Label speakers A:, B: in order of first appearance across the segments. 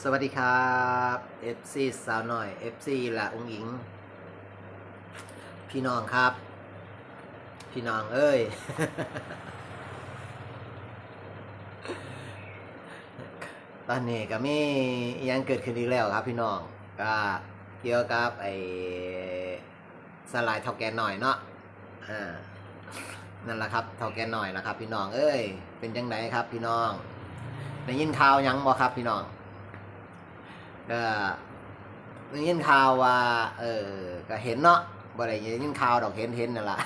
A: สวัสดีครับ FC สาวหน่อย FC ละองหญิง พี่น้องครับ พี่น้องเอ้ย ตอนนี้ก็มียังเกิดขึ้นอีกแล้วครับพี่น้อง ก็เกี่ยวกับไอ้สลายเท่าแกนหน่อยเนาะอ่านั่นแหละครับเท่าแกนหน่อยนะครับ พี่น้องเอ้ย เป็นจังไดครับ พี่น้องได้ยินข่าวยังบ่ครับพี่น้อง ก็ยินข่าวว่า เออ ก็เห็นเนาะบ่ได้ยินข่าวดอกเห็นเห็นนั่นล่ะ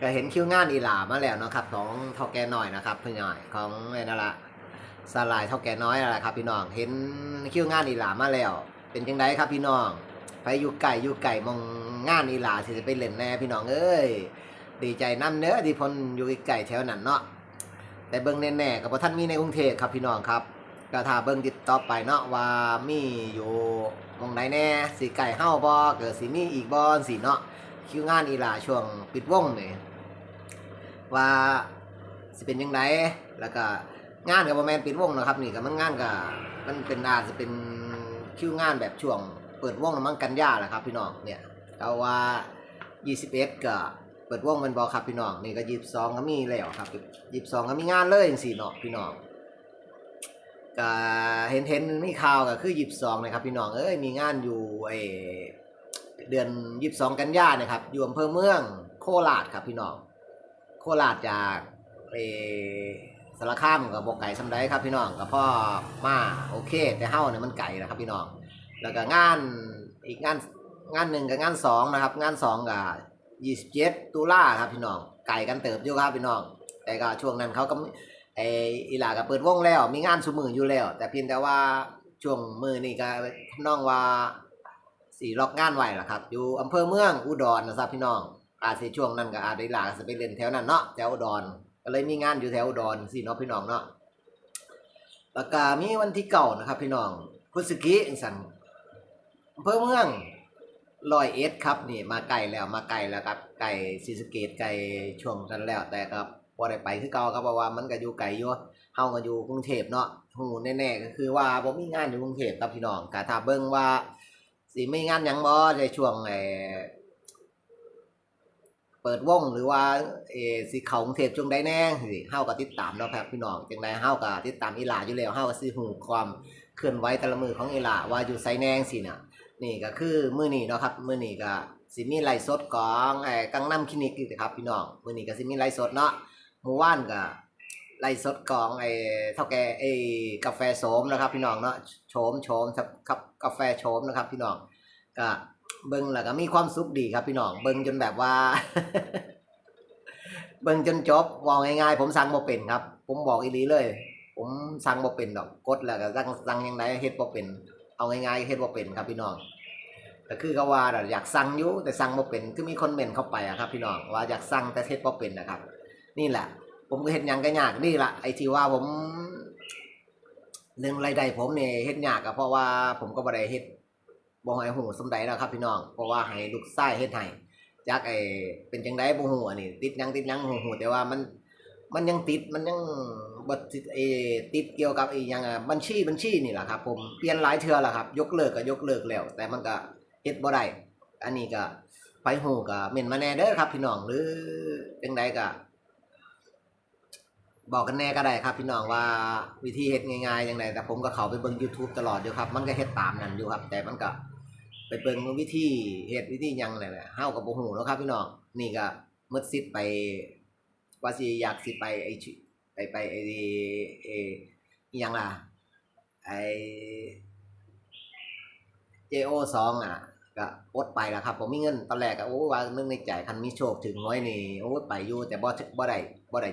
A: ก็เห็นคิวงานอีหลามาแล้วเนาะครับของเท่าแก่น้อยนะครับพี่น้อยของไอ้นั่นละสลายเท่าแก่น้อยนั่นแหละครับ พี่น้องเห็นคิวงานอีหลามาแล้ว เป็นจังไดครับพี่น้อง ไปอยู่ไก่อยู่ไก่มองงานอีหลาสิจะไปเล่นแน่พี่น้องเอ้ยดีใจน้ำเนื้อที่พนอยู่ไก่แถวนั้นเนาะแต่เบิ่งแน่ๆกับท่านมีในกรุงเทพครับพี่น้องครับ ก็ถ้าเบิ่งติดต่อไปเนาะว่ามีอยู่หมองใดแน่สิไก่เฮาบ่เกิดสิมีอีกบ่สิเนาะคิวงานอีหลาช่วงปิดวงนี่ว่าสิเป็นยังไงแล้วก็งานก็บ่แมนปิดวงนะครับนี่ก็มันงานก็มันเป็นอาจจะเป็นคิวงานแบบช่วงเปิดวงแล้วมันกันยาแหละครับพี่น้องเนี่ยก็ว่า 21ก็เปิดวงแมันบ่ครับพี่น้องนี่ก็ 22 ก็มีแล้วครับ 22 ก็มีงานเลยจังซี่เนาะพี่น้อง ก็เห็นเห็นมีข่าวก็คือยีิบสองนะครับพี่น้องเอ้ยมีงานอยู่ไอเดือนยีิบสองกันยานะครับอยู่อำเภอเมืองโคราชครับพี่น้อง โคราชจากเอสารคามกับบกไก่สำได้ครับพี่น้องกับพ่อมาโอเค แต่เฮ้าเนี่ยมันไก่นะครับพี่น้อง แล้วก็งานอีกงานงานหนึ่งกับงานสองนะครับ งานสองกับยี่สิบเจ็ดตุลาครับพี่น้องไก่กันเติบอยู่ครับพี่น้อง แต่ก็ช่วงนั้นเขาก็ ไออีหลาก็เปิดวงแล้ว มีงานสุมืออยู่แล้ว แต่เพียงแต่ว่าช่วงมือนี่ก็น้องว่าสีล็อกงานไหวล่ะครับ อยู่อำเภอเมืองอุดรนะครับพี่น้อง อาจสิช่วงนั้นก็อาจได้หลาจะไปเล่นแถวนั้นเนาะแถวอุดรก็เลยมีงานอยู่แถวอุดรสิเนาะพี่น้องเนาะแล้วก็มีวันที่เก่านะครับ พี่น้องคุณสกิอิงสันอำเภอเมืองลอยเอ็ดครับนี่มาไกลแล้วมาไกลแล้วครับไก่ซีสเกตไก่ช่วงนั้นแล้วแต่ครับ บ่ได้ไปคือเก่าครับเพราะว่ามันก็อยู่ไกลอยู่เฮาก็อยู่กรุงเทพเนาะฮู้แน่ๆก็คือว่าบ่มีงานอยู่กรุงเทพครับพี่น้องก็ถ้าเบิ่งว่าสิมีงานหยังบ่ในช่วงไอ้เปิดวงหรือว่าเอสิเขากรุงเทพช่วงใดแน่สิเฮาก็ติดตามเนาะครับพี่น้องจังไดเฮาก็ติดตามอีหลาอยู่แล้วเฮาก็สิฮู้ความเคลื่อนไหวแต่ละมือของอีหลาว่าอยู่ไสแนงสิน่ะนี่ก็คือมื้อนี้เนาะครับมื้อนี้ก็สิมีไลฟ์สดของไอ้กังนำคลินิกอีกครับพี่น้องมื้อนี้ก็สิมีไลฟ์สดเนาะ เมื่อวานก็ไล่สดกองไอ้เท่าแกไอ้กาแฟโสมนะครับพี่น้องเนาะโฉมโฉมครับกาแฟโฉมนะครับ พี่น้องก็เบิ่งแล้วก็มีความสุขดีครับพี่น้องเบิ่งจนแบบว่า เบิ่งจนจบบอกง่ายๆผมสั่งบ่เป็นครับ ผมบอกอีลีเลย ผมสั่งบ่เป็นดอกกดแล้วก็สั่งสั่งยังไงเฮ็ดบ่เป็น เอาง่ายๆเฮ็ดบ่เป็นครับพี่น้องก็คือก็ว่าน่ะอยากสั่งอยู่แต่สั่งบ่เป็นคือมีคนเมนเข้าไปอะครับ พี่น้องว่าอยากสั่งแต่เฮ็ดบ่เป็นนะครับ นี่แหละ ผมก็เฮ็ดหยังก็ยากนี่แหละไอ้ที่ว่าผมเรื่องรายได้ผมเนี่ยเฮ็ดยากก็เพราะว่าผมก็บ่ได้เฮ็ดบ่ให้หูสำใดแล้วครับ พี่น้อง เพราะว่าให้ลูกชายเฮ็ดให้จักไอ้เป็นจังไดบ่ฮู้อันนี้ติดยังติดหยังฮู้แต่ว่ามันมันยังติดมันยังบ่ติดไอ้ติดเกี่ยวกับไอ้ยังบัญชีบัญชีนี่แหละครับผมเปลี่ยนหลายเทื่อแล้วครับ ยกเลิกก็ยกเลิกแล้ว แต่มันก็เฮ็ดบ่ได้อันนี้ก็ไปฮู้ก็เม่นมาแน่เด้อครับ พี่น้องหรือจังใดก็ บอกกันแน่ก็ได้ครับ พี่น้องว่าวิธีเฮ็ดง่ายๆอย่างไรแต่ผมก็เขาไปเบิ่ง YouTube ตลอดอยู่ครับ มันก็เฮ็ดตามนั่นอยู่ครับ แต่มันก็ไปเบิ่งวิธีเฮ็ดวิธียังนั่นแหละเฮาก็บ่ฮู้เนาะครับ พี่น้องนี่ก็หมดสิทธิ์ไปว่าสิอยากสิไปไอ้ชิไปไปไอ้ไอ้ยังล่ะไอ้ JO2 อะก็อดไปแล้วครับผมมีเงินตอนแรกก็โอ้ว่านึกในใจคันมีโชคถึงน้อยนี่โอ้ไปอยู่แต่บ่บ่ได้บ่ได้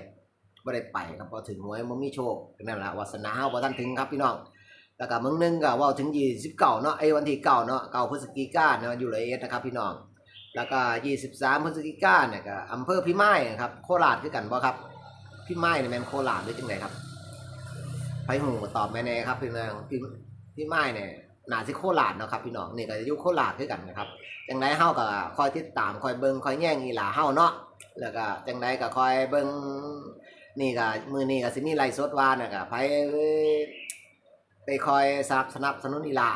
A: บ่ได้ไปครับพอถึงหวยมันมีโชคนั่นแหละวาสนาเฮาบ่ทันถึงครับพี่น้องแล้วก็มึงหนึงก็ว้าถึง29เก่าเนาะไอ้วันที่9เนาะ9พฤศจิกาเนาะอยู่ละเอียนะครับพี่น้องแล้วก็23พฤศจิกาเนี่ยก็อำเภอพิมายนะครับโคราชคือกันบ่ครับพิมายนี่ยแม่นโคราชหรือจังไดครับไปหูตอบแม่แน่ครับพี่น้องพิพิมายเนี่ยหนาสิโคราชเนาะครับพี่น้องนี่ก็ยู่โคราชคือกันนะครับจังไดเฮาก็คอยติดตามคอยเบิ่งคอยแย่งอีหลาเฮาเนาะแล้วก็จังไดก็คอยเบิ่ง นี่ก็มือนี่ก็สิมีไลฟ์สดว่าน่ะก็ไปไปคอยสนับสนับสนุนอีลา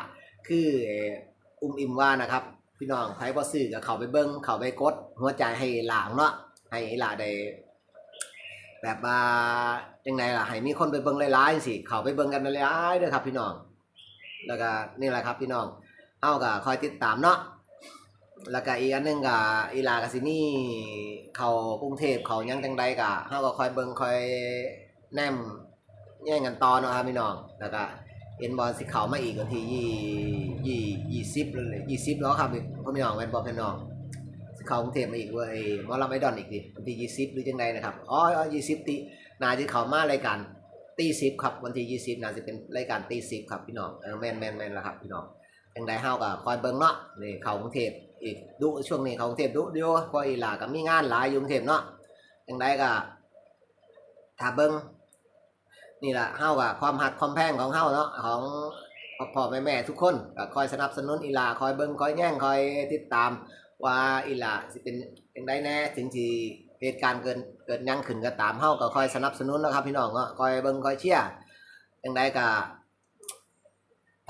A: คืออุ้มอิมว่านะครับ พี่น้องใครบ่ซื้อก็เข้าไปเบิ่งเข้าไปกด หัวใจให้หลางเนาะให้หลาได้แบบว่าจังไดล่ะให้มีคนไปเบิ่งหลายๆสิเข้าไปเบิ่งกันหลายๆเด้อครับ พี่น้อง แล้วก็นี่แหละครับ พี่น้องเฮาก็คอยติดตามเนาะ แล้วก็อีกอันหนึงก็อีหลาก็สิมีเขากรุงเทพเขาหยังจังใดก็เฮาก็คอยเบิ่งคอยแนมแย่งกันต่อเนาะครับพี่น้องแล้วก็เอ็นบอลสิเขามาอีกวันที่ยี่ยี่ยี่สิบเลยยี่สิบแล้วครับพี่น้องแม่นบ่พี่น้องสิเขากรุงเทพมาอีกเว้ยหมอลำไอดอนอีกดิวันที่ยี่สิบหรือจังใดนะครับอ๋อยี่สิบตีนาจะเขามารายการตีสิบครับวันที่ยี่สิบนาจะเป็นรายการตีสิบครับพี่น้องเออแมนแมนแมนแล้วครับพี่น้อง จังไดเฮาก็คอยเบิ่งเนาะนี่เขากรุงเทพอีกดุช่วงนี้เขากรุงเทพดุเดียวพราะอีหลาก็มีงานหลายอยู่กรุงเทพเนาะจังไดก็ถ้าเบิ่งนี่แหละเฮาก็ความหักความแพงของเฮาเนาะของพ่อๆแม่ทุกคนก็คอยสนับสนุนอีหลาคอยเบิ่งคอยแย่งคอยติดตามว่าอีหลาสิเป็นจังไดแน่ถึงที่เหตุการณ์เกิดเกิดยังขึ้นก็ตามเฮาก็คอยสนับสนุนนะครับพี่น้องเนาะคอยเบิ่งคอยเชียร์จังไดก็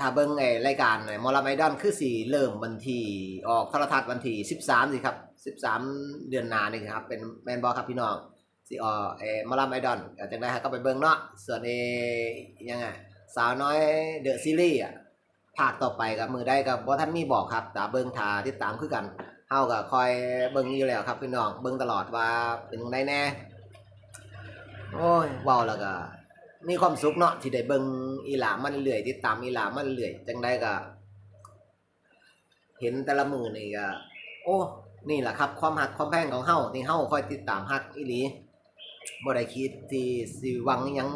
A: ถ้าเบิ่งไอรายการมอลไมดอนคือสี่เริ่มวันที่ออกโทรทัศน์วันที่สิบสามสิครับสิบสามเดือนหนานี่ครับเป็นแมนบอครับพี่น้องสิออกไอ้มอลไมดอนก็จังได้ครับก็ไปเบิ่งเนาะส่วนไอ้ยังไงสาวน้อยเดอะซีรีส์อะภาคต่อไปกับมือได้กับบ่ท่านมีบอกครับแต่เบิ่งทาติดตามคือกันเฮาก็คอยเบิ่งอยู่แล้วครับพี่น้องเบิ่งตลอดว่าเป็นจังไดแน่โอ้ยเว้าแล้วก็ มีความสุขเนาะที่ได้เบิ่งอีหลามันเรื่อยติดตามอีหลามันเรื่อยจังได้ก็ เห็นแต่ละมือนี่ก็โอ้นี่แหละครับ ความหักความแพงของเฮาที่เฮาคอยติดตามฮักอีหลีบ่ได้คิดที่สิวังยัง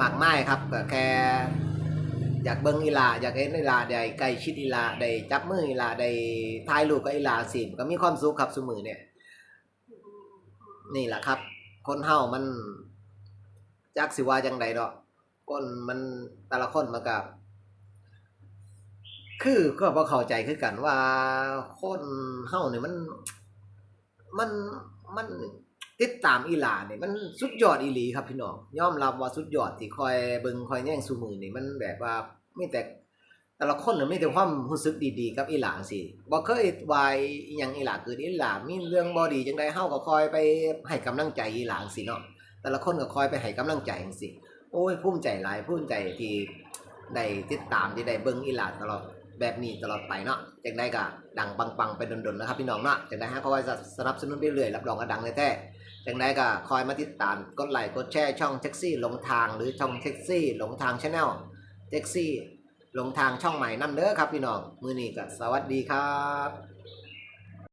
A: มากมายครับก็แค่อยากเบิ่งอีหลาอยากเห็นอีหลาได้ใกล้ชิดอีหลาได้จับมืออีหลาได้ถ่ายรูปกับอีหลาสิก็มีความสุขครับซุมือเนี่ย นี่แหละครับ คนเฮามัน จักสิว่าจังใดดอกคนมันแต่ละคนมันก็คือก็บ่เข้าใจคือกันว่าคนเฮาเนี่ยมันมันมันติดตามอีหลานี่ยมันสุดยอดอีหลีครับพี่น้องยอมรับว่าสุดยอดที่คอยเบิงคอยแย่งซุมือนี่มันแบบว่าไมีแต่แต่ละคนน่ะมีแต่ความรู้สึกดีๆกับอีหลาสิบ่เคยวายอีหยังอีหลาเกิดอีหลามีเรื่องบ่ดีจังไดเฮาก็คอยไปให้กำลังใจอีหลาสิเนาะ แต่ละคนก็คอยไปให้กำลังใจจังซี่โอ้ยภูมิใจหลายภูมิใจที่ได้ติดตามที่ได้เบิ่งอีหลาตลอดแบบนี้ตลอดไปเนาะจังได้ก็ดังปังๆไปดนๆนะครับพี่น้องเนาะจังได้ฮะเขาไว้สนับสนุนไปเรื่อยรับรองก็ดังแท้ๆจังได้ก็คอยมาติดตามกดไลค์กดแชร์ช่องแท็กซี่หลงทางหรือช่องแท็กซี่หลงทางชาแนลแท็กซี่หลงทางช่องใหม่นั่นเด้อครับพี่น้องมือนี้ก็สวัสดีครับ